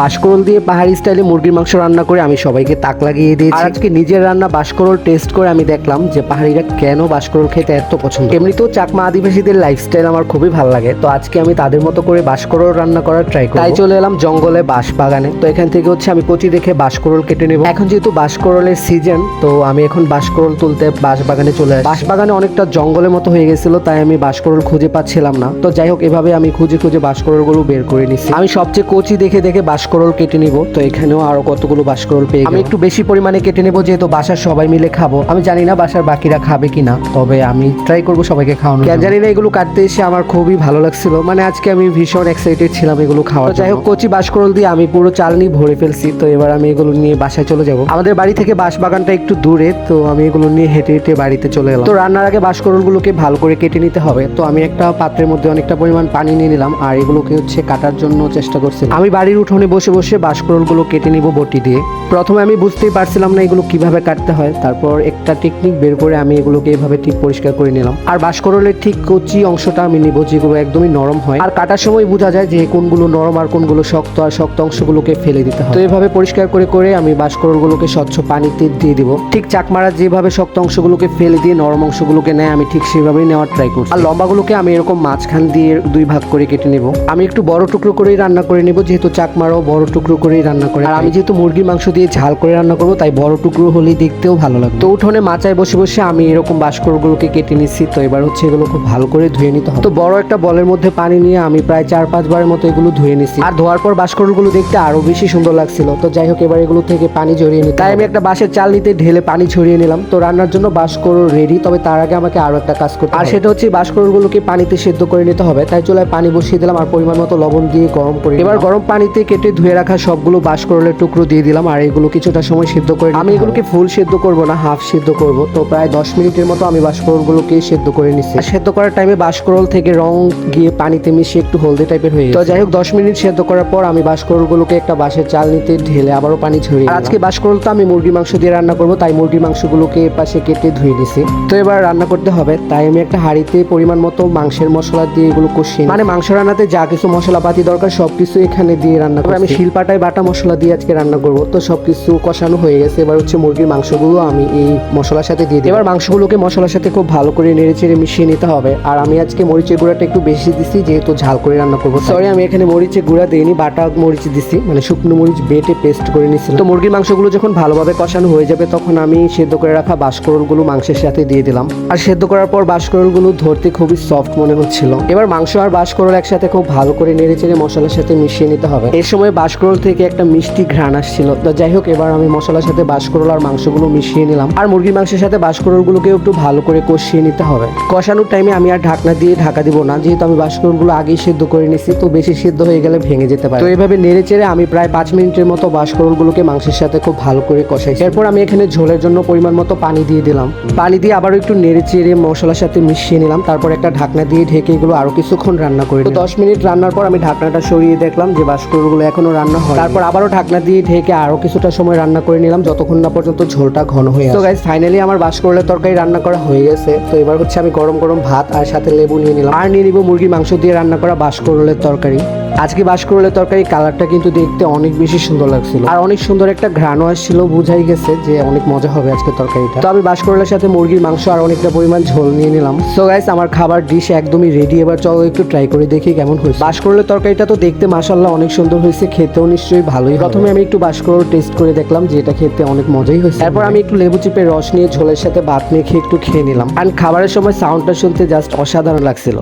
বাসকরল দিয়ে পাহাড়ি স্টাইলে মুরগির মাংস রান্না করে আমি সবাইকে তাক লাগিয়ে দিয়েছি। আজকে নিজের রান্না বাসকরল টেস্ট করে আমি দেখলাম যে পাহাড়িরা কেন বাসকরল খেতে এত পছন্দ এমনিতেও চাকমা আদিবাসীদের লাইফস্টাইল আমার খুবই ভালো লাগে তো আজকে আমি তাদের মতো করে বাসকরল রান্না করার ট্রাই করি তাই চলে এলাম জঙ্গলে বাঁশ বাগানে তো এখান থেকে হচ্ছে আমি কচি দেখে বাসকরল কেটে নেব। এখন যেহেতু বাসকরলের সিজন তো আমি এখন বাসকরল তুলতে বাঁশ বাগানে চলে আসি বাঁশ বাগানে অনেকটা জঙ্গলের মতো হয়ে গেছিল তাই আমি বাসকরল খুঁজে পাচ্ছিলাম না। তো যাই হোক এভাবে আমি খুঁজে খুঁজে বাসকরলগুলো বের করে নিচ্ছি। আমি সবচেয়ে কচি দেখে দেখে বাসকরল কেটে নিব। তো এখানেও আরও কতগুলো বাসকরল পেয়ে আমি একটু বেশি পরিমাণে কেটে নেব যেহেতু বাসার সবাই মিলে খাব। আমি জানি না বাসার বাকিরা খাবে কিনা তবে আমি ট্রাই করব সবাইকে খাওয়ানো কেন জানি না এগুলো কাটতে এসে আমার খুবই ভালো লাগছিল। মানে আজকে আমি ভীষণ এক্সাইটেড ছিলাম এগুলো খাওয়ার তো যাই হোক কচি বাসকরল দিয়ে আমি পুরো চালনি ভরে ফেলছি। তো এবার আমি এগুলো নিয়ে বাসায় চলে যাব। আমাদের বাড়ি থেকে বাঁশ বাগানটা একটু দূরে তো আমি এগুলো নিয়ে হেঁটে হেঁটে বাড়িতে চলে এলাম। তো রান্নার আগে বাসকরলগুলোকে ভালো করে কেটে নিতে হবে। তো আমি একটা পাত্রের মধ্যে অনেকটা পরিমাণ পানি নিয়ে নিলাম আর এগুলোকে হচ্ছে কাটার জন্য চেষ্টা করছি। আমি বাড়ির উঠোনে বসে বসে বাসকরলগুলো কেটে নিব বটি দিয়ে। প্রথমে আমি বুঝতেই পারছিলাম না এগুলো কীভাবে কাটতে হয়। তারপর একটা টেকনিক বের করে আমি এগুলোকে এভাবে ঠিক পরিষ্কার করে নিলাম। আর বাসকরলের ঠিক কচি অংশটা আমি নিব যেগুলো একদমই নরম হয়। আর কাটার সময় বোঝা যায় যে কোনগুলো নরম আর কোনগুলো শক্ত, আর শক্ত অংশগুলোকে ফেলে দিতে হয়। তো এভাবে পরিষ্কার করে করে আমি বাসকরলগুলোকে স্বচ্ছ পানিতে দিয়ে দিব। ঠিক চাকমারা যেভাবে শক্ত অংশগুলোকে ফেলে দিয়ে নরম অংশগুলোকে নেয়, আমি ঠিক সেভাবেই নেওয়ার ট্রাই করছি। আর লম্বাগুলোকে আমি এরকম মাঝখান দিয়ে দুই ভাগ করে কেটে নেব। আমি একটু বড় টুকরো করেই রান্না করে নেব, যেহেতু চাকমারাও বড় টুকরো করেই রান্না করে আর আমি যেহেতু মুরগির মাংস দিয়ে ঝাল করে রান্না করব তাই বড় টুকরো হলেই দেখতেও ভালো লাগবে। তো উঠোনে মাচায় বসে বসে আমি এরকম বাসকরগুলোকে কেটে নিচ্ছি। তো এবার হচ্ছে এগুলো খুব ভালো করে ধুয়ে নিতে হবে। তো বড় একটা বলের মধ্যে পানি নিয়ে আমি প্রায় চার পাঁচবারের মতো এগুলো ধুয়ে নিচ্ছি। আর ধোয়ার পর বাসকরগুলো দেখতে আরও বেশি সুন্দর লাগছিল। তো যাই হোক এবার এগুলো থেকে পানি ঝরিয়ে নিই তাই আমি একটা বাঁশের চাল নিতে ঢেলে পানি ছড়িয়ে নিলাম। তো রান্নার জন্য বাসকর রেডি তবে তার আগে আমাকে আরও একটা কাজ করতে আর সেটা হচ্ছে বাসকরগুলোকে পানিতে সেদ্ধ করে নিতে হবে। তাই চুলায় পানি বসিয়ে দিলাম আর পরিমাণ মতো লবণ দিয়ে গরম করে এবার গরম পানিতে কেটে ধুয়ে রাখা সবগুলো বাসকরলের টুকরো দিয়ে দিলাম আর এগুলো কিছুটা সময় সিদ্ধ করে আমি এগুলোকে ফুল সেদ্ধ করব না হাফ সিদ্ধ করব। তো প্রায় দশ মিনিটের মতো আমি বাসকরলগুলোকে সেদ্ধ করে নিচ্ছি সেদ্ধ করার টাইমে বাসকরল থেকে রং গিয়ে পানিতে মিশিয়ে একটু হলদে টাইপের হয়ে। তো যাই হোক দশ মিনিট সেদ্ধ করার পর আমি বাসকরলগুলোকে একটা বাঁশের চাল নিতে ঢেলে আবারও পানি ছড়িয়ে আজকে বাসকরল তো আমি মুরগির মাংস দিয়ে রান্না করব তাই মুরগির মাংসগুলোকে পাশে কেটে ধুয়ে নিছি। তো এবার রান্না করতে হবে তাই আমি একটা হাঁড়িতে পরিমাণ মতো মাংসের মশলা দিয়ে এগুলো কষিয়ে। মানে মাংস রান্নাতে যা কিছু মশলাপাতি দরকার সবকিছু এখানে দিয়ে রান্না করব আমি শিলপাটায় বাটা মশলা দিয়ে আজকে রান্না করব। তো সবকিছু কষানো হয়ে গেছে। এবার হচ্ছে মুরগির মাংসগুলো আমি এই মশলার সাথে দিয়ে দিই এবার মাংসগুলোকে মশলার সাথে খুব ভালো করে নেড়ে চেড়ে মিশিয়ে নিতে হবে। আর আমি আজকে মরিচের গুঁড়াটা একটু বেশি দিছি যেহেতু ঝাল করে রান্না করব। সরি আমি এখানে মরিচের গুঁড়া দিইনি বাটা মরিচ দিছি। মানে শুকনো মরিচ বেটে পেস্ট করে নিচ্ছিলাম তো মুরগির মাংসগুলো যখন ভালোভাবে কষানো হয়ে যাবে তখন আমি সেদ্ধ করে রাখা বাসকরলগুলো মাংসের সাথে দিয়ে দিলাম। আর সেদ্ধ করার পর বাসকরলগুলো ধরতে খুবই সফট মনে হচ্ছিল। এবার মাংস আর বাসকরল একসাথে খুব ভালো করে নেড়ে চেড়ে মশলার সাথে মিশিয়ে নিতে হবে। এই সময় বাসকরল থেকে একটা মিষ্টি ঘ্রাণ আসছিল। তো যাই হোক এবার আমি মশলার সাথে বাসকরল আর মাংসগুলো মিশিয়ে নিলাম। আর মুরগির মাংসের সাথে বাসকরলগুলোকে একটু ভালো করে কষিয়ে নিতে হবে। কষানোর টাইমে আমি আর ঢাকনা দিয়ে ঢাকা দিব না। যেহেতু আমি বাসকরলগুলো আগেই সেদ্ধ করে নিছি তো বেশি সেদ্ধ হয়ে গেলে ভেঙে যেতে পারে। তো এভাবে নেড়ে চেড়ে আমি প্রায় পাঁচ মিনিটের মতো বাসকরলগুলোকে মাংসের সাথে খুব ভালো করে কষাই এরপর আমি এখানে ঝোলের জন্য পরিমাণ মতো পানি দিয়ে দিলাম। পানি দিয়ে আবারও একটু নেড়ে চেড়ে মশলার সাথে মিশিয়ে নিলাম। তারপর একটা ঢাকনা দিয়ে ঢেকে এগুলো আরও কিছুক্ষণ রান্না করে দশ মিনিট রান্নার পর আমি ঢাকনাটা সরিয়ে দেখলাম যে বাসকরলগুলো এখনও রান্না হয় তারপর আবারও ঢাকনা দিয়ে ঢেকে আরও কিছুটা সময় রান্না করে নিলাম যতক্ষণ না পর্যন্ত ঝোলটা ঘন হয়ে তো গাইজ ফাইনালি আমার বাসকরলের তরকারি রান্না করা হয়ে গেছে। তো এবার হচ্ছে আমি গরম গরম ভাত আর সাথে লেবু নিয়ে নিলাম। আর নিয়ে নিব মুরগির মাংস দিয়ে রান্না করা বাসকরলের তরকারি। আজকে বাসকরলের তরকারি কালারটা কিন্তু দেখতে অনেক বেশি সুন্দর লাগছিল। আর অনেক সুন্দর একটা ঘ্রাণও আসছিল, বুঝাই গেছে যে অনেক মজা হবে আজকে তরকারিটা। তো আমি বাস বাসকরলের সাথে মুরগির মাংস আর অনেকটা পরিমাণ ঝোল নিয়ে নিলাম। সো গাইস আমার খাবার ডিশ একদমই রেডি এবার চলো একটু ট্রাই করে দেখি কেমন হয়েছে। বাসকরলের তরকারিটা তো দেখতে মাসাল্লাহ অনেক সুন্দর হয়েছে, খেতেও নিশ্চয়ই ভালোই প্রথমে আমি একটু বাস বাসকরল টেস্ট করে দেখলাম যে এটা খেতে অনেক মজাই হয়েছে। তারপর আমি একটু লেবু চিপের রস নিয়ে ঝোলের সাথে ভাত মেখে একটু খেয়ে নিলাম। আর খাবারের সময় সাউন্ডটা শুনতে জাস্ট অসাধারণ লাগছিল।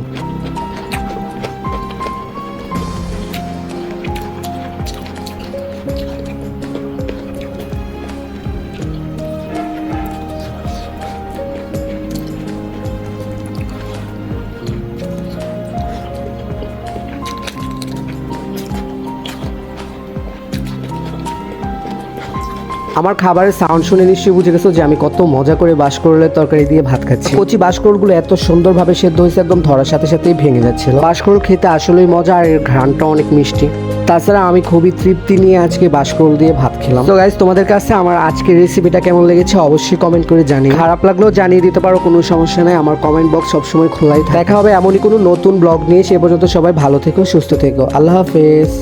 আমার খাবারের সাউন্ড শুনে নিশ্চয়ই বুঝে গেছো যে আমি কত মজা করে বাসকরলের তরকারি দিয়ে ভাত খাচ্ছি। কচি বাসকরলগুলো এত সুন্দরভাবে সেদ্ধ হয়েছে, একদম ধরার সাথে সাথেই ভেঙে যাচ্ছিল। বাসকরল খেতে আসলেই মজা আর এর ঘ্রাণটা অনেক মিষ্টি। তাছাড়া আমি খুবই তৃপ্তি নিয়ে আজকে বাসকরল দিয়ে ভাত খেলাম। তো গাইজ তোমাদের কাছে আমার আজকের রেসিপিটা কেমন লেগেছে অবশ্যই কমেন্ট করে জানি খারাপ লাগলেও জানিয়ে দিতে পারো, কোনো সমস্যা নাই। আমার কমেন্ট বক্স সবসময় খোলাই দেখা হবে এমনই কোনো নতুন ব্লগ নিয়ে। সে পর্যন্ত সবাই ভালো থেকো, সুস্থ থেকো। আল্লাহ হাফেজ।